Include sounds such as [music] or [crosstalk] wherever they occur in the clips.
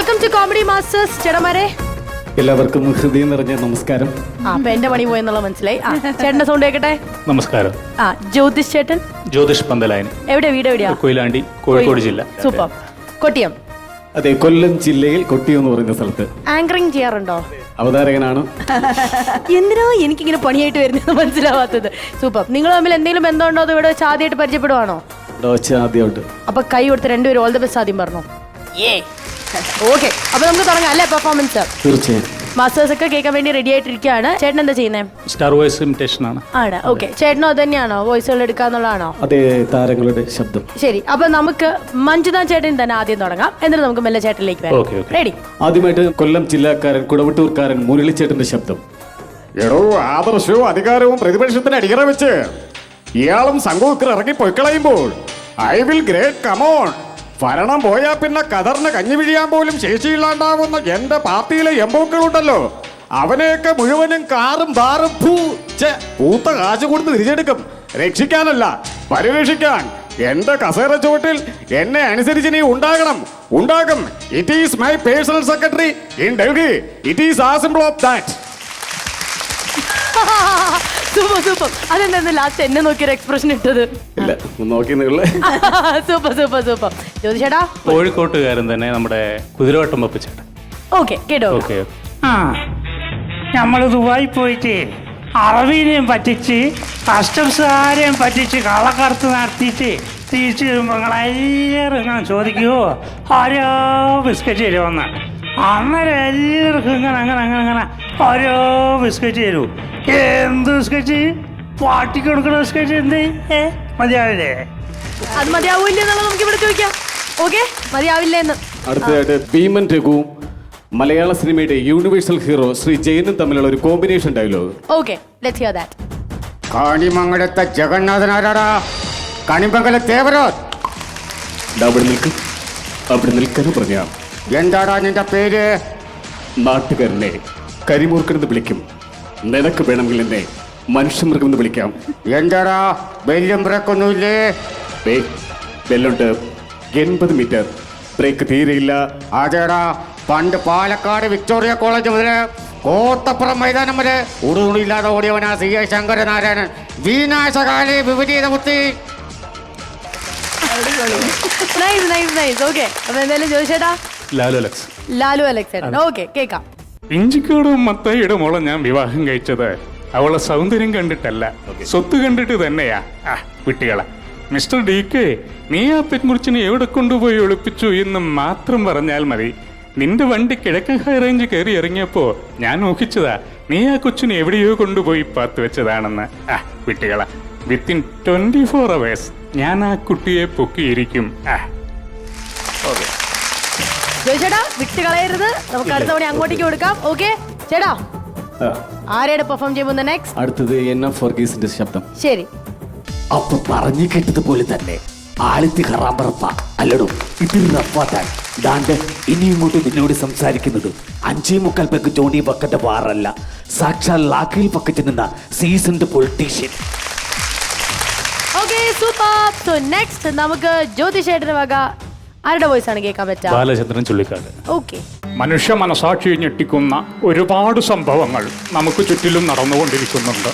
Welcome to comedy masters ചേട്ടന്മാരെ. എല്ലാവർക്കും ഹൃദയം നിറഞ്ഞ നമസ്കാരം. ആ അപ്പൊ എന്റെ പണി പോയെന്നുള്ള മനസ്സിലായി. ആ ചേട്ടന്റെ സൗണ്ട് കേക്കട്ടെ? നമസ്കാരം. ആ ജ്യോതിഷ് ചേട്ടൻ? ജ്യോതിഷ് പന്തലായൻ. എവിടെ? വീട് എവിടെയാ? കൊയിലാണ്ടി കോഴിക്കോട് ജില്ല. സൂപ്പർ. കൊട്ടിയം. അതെ കൊല്ലം ജില്ലയിൽ കൊട്ടി എന്ന് പറയുന്ന സ്ഥലത്ത്. ആങ്കറിങ് ചെയ്യാറുണ്ടോ? അവതാരകനാണ്. [laughs] എന്തിനാ എനിക്കിങ്ങനെ പണിയായിട്ട് വരുന്നത് മനസ്സിലാവാത്തത്? സൂപ്പർ. നിങ്ങൾ തമ്മിൽ എന്തെങ്കിലും ബന്ധമുണ്ടോ? അതോ ഇവിടെ വെച്ച് ആദ്യമായിട്ട് പരിചയപ്പെടുവാണോ? ആദ്യമായിട്ട്. അപ്പൊ കൈ കൊടുത്ത് രണ്ടുപേരും ഓൾ ദ ബെസ്റ്റ് ആദ്യം പറഞ്ഞോ. ഏ ഓക്കെ അപ്പൊ നമുക്ക് തുടങ്ങാം അല്ലേ പെർഫോമൻസ് തീർച്ചയായും. മാസ്റ്റേഴ്സ് ഒക്കെ കേൾക്കാൻ വേണ്ടി റെഡി ആയിട്ടിരിക്കുകയാണ്. ചേട്ടൻ എന്താ ചെയ്യുന്നത് സ്റ്റാർ വോയിസ് ഇമിറ്റേഷൻ ആണ്. ആണ്. ഓക്കെ ചേട്ടനും അത് തന്നെയാണോ? വോയിസുകൾ എടുക്കാന്നുള്ളതാണോ അതെ താരങ്ങളുടെ ശബ്ദം. ശരി. അപ്പൊ നമുക്ക് മഞ്ജുനാഥ് ചേട്ടൻ തന്നെ ആദ്യം തുടങ്ങാം. എന്നിട്ട് നമുക്ക് മെല്ലെ ചേട്ടനിലേക്ക് വരാം. റെഡി ആദ്യമായിട്ട് കൊല്ലം ജില്ലക്കാരൻ കുടവട്ടൂർക്കാരൻ മുരളിച്ചേട്ടന്റെ ശബ്ദം. എടോ ആദർശവും അധികാരവും പ്രതിപക്ഷത്തിന് അടിയറ വെച്ച് ഇയാളും സംഘവും ഇറങ്ങി പൊയ്ക്കളയുമ്പോൾ I will great come on ഭരണം പോയാൽ പിന്നെ കതറിന് കഞ്ഞി പിഴിയാൻ പോലും ശേഷിയില്ലാണ്ടാവുന്ന എന്റെ പാർട്ടിയിലെ എംബോക്കളുണ്ടല്ലോ. അവനെയൊക്കെ മുഴുവനും കാറും ബാറും പൂ ചേ പൂത്ത കാശ് കൊടുത്ത് തിരിച്ചെടുക്കും. രക്ഷിക്കാനല്ല പരിരക്ഷിക്കാൻ. എന്റെ കസേര ചുവട്ടിൽ എന്നെ അനുസരിച്ച് നീ ഉണ്ടാകണം. ഉണ്ടാകും. It is my personal secretary in Delhi it is a simple of that super super. അതെന്താ ലാസ്റ്റ് എന്നെ നോക്കിയൊരു എക്സ്പ്രഷൻ ഇട്ടത്? ഇല്ല നോക്കി [laughs] സൂപ്പർ സൂപ്പർ സൂപ്പർ. ജ്യോതിഷേട്ടാ? കോഴിക്കോട്ടുകാരൻ തന്നെ നമ്മുടെ കുതിരവട്ടം പപ്പിച്ചേട്ടൻ ഓക്കെ കേട്ടോ. ഓക്കെ ആ നമ്മൾ ദുബായി പോയിട്ട് അറബീനെയും പറ്റിച്ച് കസ്റ്റംസുകാരെയും പറ്റിച്ച് കള്ളക്കടത്ത് നടത്തിയിട്ട് തിരിച്ചു വരുമ്പോൾ ഞാൻ ഇങ്ങനെ ചോദിക്കുമോ ആരോ ബിസ്ക്കറ്റ് തരുമെന്ന് അന്നേരം എല്ലാവർക്കും ഇങ്ങനെ അങ്ങനെ അങ്ങനെ അങ്ങനെ ഓരോ ബിസ്ക്കറ്റ് തരൂ. എന്ത് ബിസ്ക്കറ്റ് പാട്ടിക്ക് കൊടുക്കണ ബിസ്ക്കറ്റ് എന്ത്? ഏ മതിയാവില്ലേ? അത് മതിയാവൂല്ല എന്നുള്ളത് നമുക്ക് ഇവിടെ ചോദിക്കാം. ഓക്കെ മതിയാവില്ല എന്ന് അടുത്തതായിട്ട് ഭീമൻ രഘുവും മലയാള സിനിമയുടെ യൂണിവേഴ്സൽ ഹീറോ ശ്രീ ജയനും തമ്മിലുള്ള ഒരു combination dialogue okay let's hear that കാണിമംഗലത്തെ ജഗന്നാഥനാരാടാ. കണിമംഗല തേവരോ അവിടെ നിൽക്കും. അവിടെ നിൽക്കാനും പറഞ്ഞ എന്താടാ നിന്റെ പേര്? നാട്ടുകാരനെ. കരിമൂർക്കനെന്ന് വിളിക്കും. നിനക്ക് വേണമെങ്കിൽ എന്നെ മനുഷ്യമൃഗം എന്ന് വിളിക്കാം. എന്താടാ? ബെല്ലും ബ്രേക്കൊന്നുമില്ലേ ദേ, ബെല്ലുണ്ട്. എൺപത് മീറ്റർ. ബ്രേക്ക് തീരെയില്ല. അതേടാ പണ്ട് പാലക്കാട് വിക്ടോറിയ കോളേജ് മുതൽ കോത്തപ്പുറം മൈതാനം വരെ ഉടുതുണിയില്ലാതെ ഓടിയവനാ സി ഐ ശങ്കരനാരായണൻ. വിനാശകാലി വിപരീത ബുദ്ധി. നൈസ് നൈസ് നൈസ് ഓക്കെ അപ്പൊ എന്തായാലും ജ്യോതിഷേട്ടാ ലാലു അലക്സ്. ലാലു അലക്സ് ചേട്ടൻ. ഓക്കെ കേൾക്കാം. ഇഞ്ചിക്കോടും മത്തയുടെ മോളെ ഞാൻ വിവാഹം കഴിച്ചത്. അവളെ സൗന്ദര്യം കണ്ടിട്ടല്ല. സ്വത്ത് കണ്ടിട്ട് തന്നെയാ. ആ കുട്ടികളെ മിസ്റ്റർ ഡി കെ നീ ആ പെൺകുറിച്ചിനെ എവിടെ കൊണ്ടുപോയി ഒളിപ്പിച്ചു എന്ന് മാത്രം പറഞ്ഞാൽ മതി. നിന്റെ വണ്ടി കിഴക്കൻ ഹൈ റേഞ്ച് കയറി ഇറങ്ങിയപ്പോ ഞാൻ ഊഹിച്ചതാ നീ ആ കൊച്ചിനെ എവിടെയോ കൊണ്ടുപോയി പാത്ത് വെച്ചതാണെന്ന്. ആ കുട്ടികളെ വിത്തിൻ ട്വന്റി ഫോർ അവേഴ്സ് ഞാൻ ആ കുട്ടിയെ പൊക്കിയിരിക്കും. ആ. ജ്യോതിഷേട്ടാ വിട്ട് കളയരുത്. നമുക്ക് അടുത്ത തവണ അങ്ങോട്ടേക്ക് കൊടുക്കാം. ഓക്കെ ചേട്ടാ ആരേടെ പെർഫോം ചെയ്യുമ്പോൾ നെക്സ്റ്റ് അടുത്തത് എൻ എഫ് വർഗീസിന്റെ ശബ്ദം. ശരി. അപ്പൊ പറഞ്ഞു കേട്ടതുപോലെ തന്നെ ആലത്തി ഹറാമ്പറപ്പ അല്ലടോ ഇതിൽ റഫാത്താൻ ദാണ്ട് ഇനി ഇങ്ങോട്ട് നിന്നോട് സംസാരിക്കുന്നത് അഞ്ചേ മുക്കാൽ പേർക്ക് ജോണി ബക്കന്റെ വാറല്ല. സാക്ഷാൽ ലാക്കിൽ പക്കറ്റ് നിന്ന seasoned politician. Okay super so next നമുക്ക് ജ്യോതിഷേട്ടന് വക ആരുടെ വോയിസ് ആണ് കേൾക്കാൻ പറ്റുക ബാലചന്ദ്രൻ ചുള്ളിക്കാട്. ഓക്കെ മനുഷ്യ മനസാക്ഷി ഞെട്ടിക്കുന്ന ഒരുപാട് സംഭവങ്ങൾ നമുക്ക് ചുറ്റിലും നടന്നുകൊണ്ടിരിക്കുന്നുണ്ട്.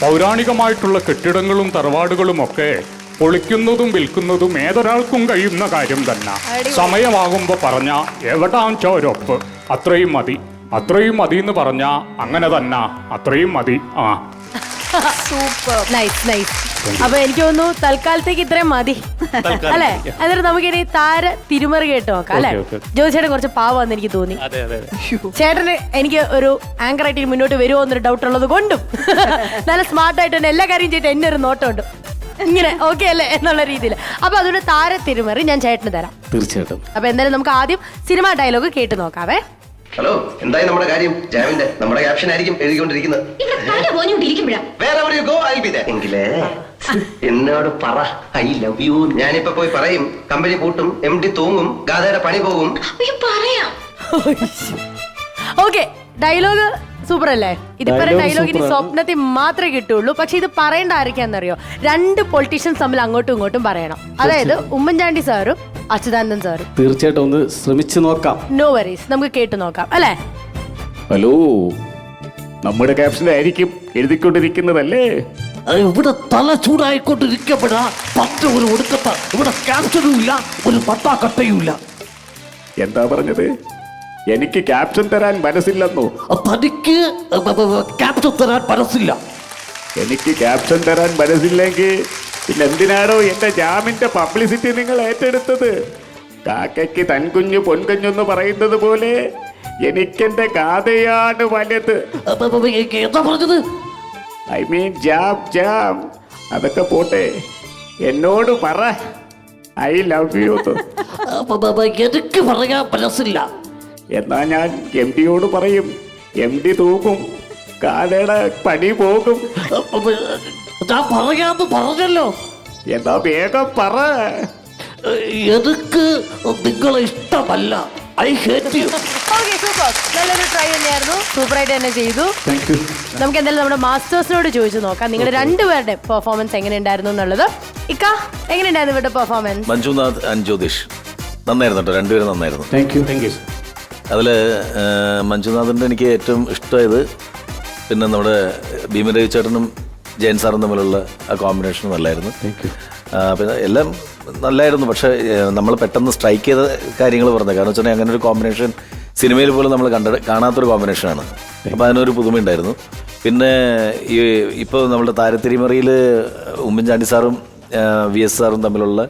പൗരാണികമായിട്ടുള്ള കെട്ടിടങ്ങളും തറവാടുകളും ഒക്കെ പൊളിക്കുന്നതും വിൽക്കുന്നതും ഏതൊരാൾക്കും കഴിയുന്ന കാര്യം തന്നെ. സമയമാകുമ്പോൾ പറഞ്ഞ എവിടാൻ ചോരൊപ്പ് അത്രയും മതി. അത്രയും മതി എന്ന് പറഞ്ഞ അങ്ങനെ തന്നെ. അത്രയും മതി. ആ. സൂപ്പർ നൈസ് നൈസ് അപ്പൊ എനിക്ക് തോന്നുന്നു തൽക്കാലത്തേക്ക് ഇത്രയും മതി. അല്ലെ? എന്നിട്ട് നമുക്കിനി താര തിരുമറി കേട്ട് നോക്കാം അല്ലെ. ജ്യോതിഷേട്ടൻ കുറച്ച് പാവാന്ന് എനിക്ക് തോന്നി. അതെ അതെ ചേട്ടന് എനിക്ക് ഒരു ആങ്കർ ആയിട്ട് ഇനി മുന്നോട്ട് വരുമോ എന്നൊരു ഡൗട്ട് ഉള്ളത് കൊണ്ടും. നല്ല സ്മാർട്ട് ആയിട്ട് തന്നെ എല്ലാ കാര്യം ചെയ്തിട്ട് എന്നെ ഒരു നോട്ടമുണ്ട്. ഇങ്ങനെ ഓക്കെ അല്ലേ? എന്നുള്ള രീതിയിൽ. അപ്പൊ അതുകൊണ്ട് താര തിരുമറി ഞാൻ ചേട്ടന് തരാം. തീർച്ചയായിട്ടും. അപ്പൊ എന്തായാലും നമുക്ക് ആദ്യം സിനിമ ഡയലോഗ് കേട്ട് നോക്കാവേ. ഹലോ എന്തായി നമ്മുടെ കാര്യം? ജാമിന്റെ നമ്മുടെ ക്യാപ്ഷൻ ആയിരിക്കും എഴുതിക്കൊണ്ടിരിക്കുന്നത്. വേറെ എവിടെ ഗോ ഐ ബി എങ്കിലേ. എന്നോട് പറ. ഐ ലവ് യു ഞാനിപ്പോ പോയി പറയും. കമ്പനി പൂട്ടും എം ഡി തൂങ്ങും ഗാഥയുടെ പണി പോകും. പറയാം. ഓക്കെ ഡയലോഗ് സൂപ്പർ അല്ലേ ഇതിപ്പോ ഡയലോഗ് ഇനി സ്വപ്നത്തിൽ മാത്രമേ കിട്ടുള്ളൂ. പക്ഷെ ഇത് പറയേണ്ട ആരൊക്കെയാണെന്നറിയോ? രണ്ട് പൊളിറ്റീഷ്യൻസ് തമ്മിൽ അങ്ങോട്ടും ഇങ്ങോട്ടും പറയണം. അതായത് ഉമ്മൻചാണ്ടി സാറും അച്യുതാനന്ദൻ സാർ തീർച്ചയായിട്ടും ഒന്ന് ശ്രമിച്ചു നോക്കാം. നോ വറീസ് നമുക്ക് കേട്ടു നോക്കാം അല്ലേ? ഹലോ നമ്മുടെ ക്യാപ്ഷൻ ആയിരിക്കും എഴുതിക്കൊണ്ടിരിക്കുന്നതല്ലേ? ഇവിടെ തല ചൂടായിക്കൊണ്ടിരിക്കപ്പെടാ. പത്ത് ഒരു ഒടുക്കത്ത. ഇവിടെ ക്യാപ്ഷനും ഇല്ല ഒരു പട്ടാക്കട്ടയും ഇല്ല എന്താ പറഞ്ഞത്? എനിക്ക് ക്യാപ്ഷൻ തരാൻ മനസ്സില്ലെന്നോ? തനിക്ക് ക്യാപ്ഷൻ തരാൻ മനസ്സില്ല. എനിക്ക് ക്യാപ്ഷൻ തരാൻ മനസ്സില്ലെങ്കിൽ പിന്നെ എന്തിനാണോ എന്റെ ജാമിന്റെ പബ്ലിസിറ്റി നിങ്ങൾ ഏറ്റെടുത്തത്? കാക്കയ്ക്ക് തൻകുഞ്ഞു പൊൻകുഞ്ഞെന്ന് പറയുന്നത് പോലെ എനിക്കെന്റെ ഗാഥയാണ് വലുത് പറഞ്ഞത്? ഐ മീൻ ജാം ജാം. അതൊക്കെ പോട്ടെ. എന്നോട് പറ. ഐ ലവ് യു എനിക്ക് പറയാൻ മനസ്സില്ല. എന്നാ ഞാൻ എം ഡിയോട് പറയും. എം ഡി തൂക്കും കാലയുടെ പണി പോകും. ഞാൻ പറയാന്ന് പറഞ്ഞല്ലോ. എന്താ വേഗം പറ. എനിക്ക് നിങ്ങളെ ഇഷ്ടമല്ല. I hate you okay super നല്ലൊരു ട്രൈ തന്നെയായിരുന്നു. സൂപ്പറായിട്ട് തന്നെ ചെയ്തു. താങ്ക് യു നമുക്ക് എന്തായാലും നമ്മുടെ മാസ്റ്റേഴ്സിനോട് ചോദിച്ചു നോക്കാം. നിങ്ങളുടെ രണ്ടുപേരുടെ പെർഫോമൻസ് എങ്ങനെ ഉണ്ടായിരുന്നു എന്നുള്ളത്. ഇക്ക എങ്ങനെയുണ്ടായിരുന്നു ഇവരുടെ പെർഫോമൻസ് മഞ്ജുനാഥ് ആൻഡ് ജ്യോതിഷ്. നന്നായിരുന്നു കേട്ടോ. രണ്ടുപേരും നന്നായിരുന്നു. താങ്ക് യു താങ്ക് യു അതിൽ മഞ്ജുനാഥിന്റെ എനിക്ക് ഏറ്റവും ഇഷ്ടമായത് പിന്നെ നമ്മുടെ ഭീമൻ രവി ചേട്ടനും ജയൻ സാറും തമ്മിലുള്ള ആ കോമ്പിനേഷൻ നല്ലായിരുന്നു. പിന്നെ എല്ലാം നല്ലായിരുന്നു. പക്ഷേ നമ്മൾ പെട്ടെന്ന് സ്ട്രൈക്ക് ചെയ്ത കാര്യങ്ങൾ പറഞ്ഞത്. കാരണം വെച്ചാൽ അങ്ങനെ ഒരു കോമ്പിനേഷൻ സിനിമയിൽ പോലും നമ്മൾ കണ്ട കാണാത്തൊരു കോമ്പിനേഷനാണ് അപ്പോൾ അതിനൊരു പുതുമയുണ്ടായിരുന്നു. പിന്നെ ഈ ഇപ്പോൾ നമ്മുടെ താരത്തിരിമറിയിൽ ഉമ്മൻചാണ്ടി സാറും വി എസ് ആറും തമ്മിലുള്ള.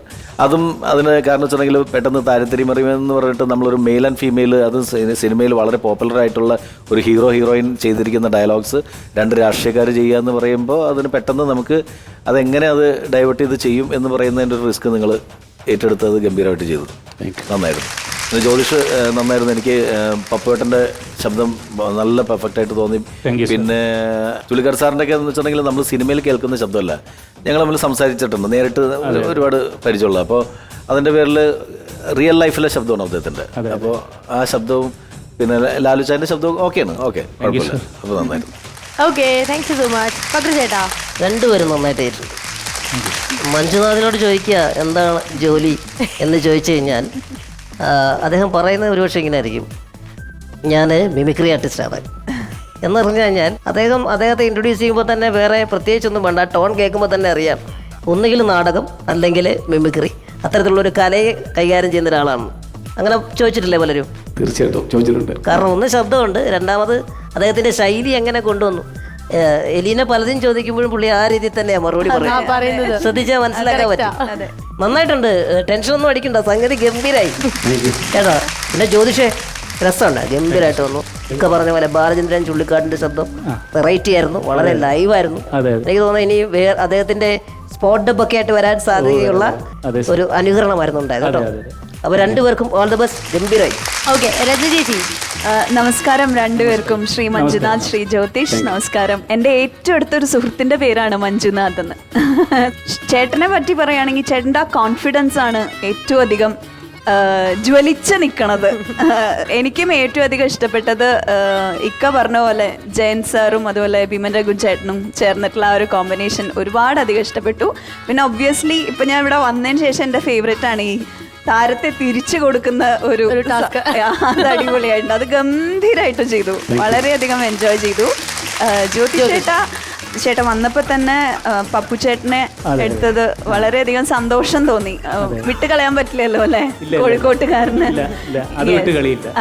അതും അതിന് കാരണം വെച്ചിട്ടുണ്ടെങ്കിൽ പെട്ടെന്ന് താരത്തിരിമറിയുമെന്ന് പറഞ്ഞിട്ട് നമ്മളൊരു മെയിൽ ആൻഡ് ഫീമെയിൽ അത് സിനിമയിൽ വളരെ പോപ്പുലർ ആയിട്ടുള്ള ഒരു ഹീറോ ഹീറോയിൻ ചെയ്തിരിക്കുന്ന ഡയലോഗ്സ് രണ്ട് രാഷ്ട്രീയക്കാർ ചെയ്യുക എന്ന് പറയുമ്പോൾ അതിന് പെട്ടെന്ന് നമുക്ക് അതെങ്ങനെ അത് ഡൈവേർട്ട് ചെയ്ത് ചെയ്യും എന്ന് പറയുന്നതിന്റെ ഒരു റിസ്ക് നിങ്ങൾ ഏറ്റെടുത്തത് ഗംഭീരമായിട്ട് ചെയ്തു. നന്നായിരുന്നു. ജ്യോതിഷ് നന്നായിരുന്നു. എനിക്ക് പപ്പുവേട്ടന്റെ പപ്പുവേട്ടന്റെ ശബ്ദം നല്ല പെർഫെക്റ്റ് ആയിട്ട് തോന്നി. പിന്നെ ചുലിക്കാർ സാറിന്റെ ഒക്കെ എന്ന് വെച്ചിട്ടുണ്ടെങ്കിൽ നമ്മൾ സിനിമയിൽ കേൾക്കുന്ന ശബ്ദമല്ല. ഞങ്ങൾ തമ്മിൽ സംസാരിച്ചിട്ടുണ്ട്. നേരിട്ട് ഒരു- ഒരുപാട് പരിചയമുള്ള. അപ്പോൾ അതിന്റെ പേരിൽ റിയൽ ലൈഫിലെ ശബ്ദമാണ് അദ്ദേഹത്തിന്റെ. അപ്പോൾ ആ ശബ്ദവും പിന്നെ ലാലു ലാലുച്ചാന്റെ ശബ്ദവും ഓക്കെയാണ്. ഓക്കെ കുഴപ്പമില്ല. അപ്പോൾ നന്നായിരുന്നു. Okay thank you so much Pakru ചേട്ടാ. രണ്ടുപേരും നന്നായിട്ട് ചെയ്തിട്ടുണ്ട് മഞ്ജുനാഥിനോട് ചോദിക്കുക എന്താണ് ജോലി എന്ന് ചോദിച്ചു കഴിഞ്ഞാൽ അദ്ദേഹം പറയുന്നത് ഒരുപക്ഷെ ഇങ്ങനെ ആയിരിക്കും ഞാൻ മിമിക്രി ആർട്ടിസ്റ്റാണ്. എന്ന് പറഞ്ഞു കഴിഞ്ഞാൽ അദ്ദേഹം അദ്ദേഹത്തെ ഇൻട്രൊഡ്യൂസ് ചെയ്യുമ്പോൾ തന്നെ വേറെ പ്രത്യേകിച്ചൊന്നും വേണ്ട ടോൺ കേൾക്കുമ്പോൾ തന്നെ അറിയാം. ഒന്നുകിൽ നാടകം അല്ലെങ്കിൽ മിമിക്രി. അത്തരത്തിലുള്ള ഒരു കലയെ കൈകാര്യം ചെയ്യുന്ന ഒരാളാണ്. അങ്ങനെ ചോദിച്ചിട്ടില്ലേ പലരും? തീർച്ചയായിട്ടും ചോദിച്ചിട്ടുണ്ട്. കാരണം ഒന്ന് ശബ്ദമുണ്ട് രണ്ടാമത് അദ്ദേഹത്തിന്റെ ശൈലി എങ്ങനെ കൊണ്ടുവന്നു? എലീനെ പലതും ചോദിക്കുമ്പോഴും പുള്ളി ആ രീതിയിൽ തന്നെയാ മറുപടി പറയുന്നത്. പറയുന്നത്. ശ്രദ്ധിച്ചാൽ മനസ്സിലാക്കാൻ പറ്റും. നന്നായിട്ടുണ്ട്. ടെൻഷൻ ഒന്നും അടിക്കണ്ട. സംഗതി ഗംഭീരായി. കേട്ടോ? പിന്നെ ജ്യോതിഷേ രസമുണ്ട്. ഗംഭീരമായിട്ട് വന്നു. ഒക്കെ പറഞ്ഞ പോലെ ബാലചന്ദ്രൻ ചുള്ളിക്കാടിന്റെ ശബ്ദം വെറൈറ്റി ആയിരുന്നു. വളരെ ലൈവായിരുന്നു എനിക്ക് തോന്നുന്നു ഇനി വേറെ അദ്ദേഹത്തിന്റെ സ്പോട്ട് ഡബ് ഒക്കെ ആയിട്ട് വരാൻ സാധ്യതയുള്ള ഒരു അനുകരണമായിരുന്നു ഉണ്ടായത് കേട്ടോ. അപ്പൊ രണ്ടുപേർക്കും ഓൾ ദ ബെസ്റ്റ് ഗംഭീരായി. ഓക്കെ രജന നമസ്കാരം രണ്ടുപേർക്കും. ശ്രീ മഞ്ജുനാഥ് ശ്രീ ജ്യോതിഷ് നമസ്കാരം. എന്റെ ഏറ്റവും അടുത്തൊരു സുഹൃത്തിന്റെ പേരാണ് മഞ്ജുനാഥ് എന്ന്. ചേട്ടനെ പറ്റി പറയുകയാണെങ്കിൽ ചേട്ടന്റെ ആ കോൺഫിഡൻസ് ആണ് ഏറ്റവും അധികം ജ്വലിച്ച് നിൽക്കണത്. എനിക്കും ഏറ്റവും അധികം ഇഷ്ടപ്പെട്ടത് ഇക്ക പറഞ്ഞ പോലെ ജയൻ സാറും അതുപോലെ ഭീമൻ രഘു ചേട്ടനും ചേർന്നിട്ടുള്ള ആ ഒരു കോമ്പിനേഷൻ ഒരുപാട് അധികം ഇഷ്ടപ്പെട്ടു. പിന്നെ ഒബ്വിയസ്ലി ഇപ്പം ഞാൻ ഇവിടെ വന്നതിന് ശേഷം എന്റെ ഫേവറേറ്റ് ആണ് ഈ താരത്തെ തിരിച്ചു കൊടുക്കുന്ന ഒരു. ആ, അത് അടിപൊളിയായിട്ടുണ്ട്. അത് ഗംഭീരമായിട്ട് ചെയ്തു. വളരെയധികം എൻജോയ് ചെയ്തു. ജ്യോതി ചേട്ട ചേട്ടൻ വന്നപ്പോ തന്നെ പപ്പു ചേട്ടനെ എടുത്തത് വളരെയധികം സന്തോഷം തോന്നി. വിട്ടുകളയാൻ പറ്റില്ലല്ലോ അല്ലെ? കോഴിക്കോട്ടുകാരന്.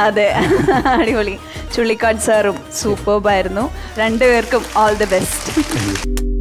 അതെ [laughs] അടിപൊളി. ചുള്ളിക്കാട് സാറും സൂപ്പർബായിരുന്നു രണ്ടുപേർക്കും ഓൾ ദി ബെസ്റ്റ്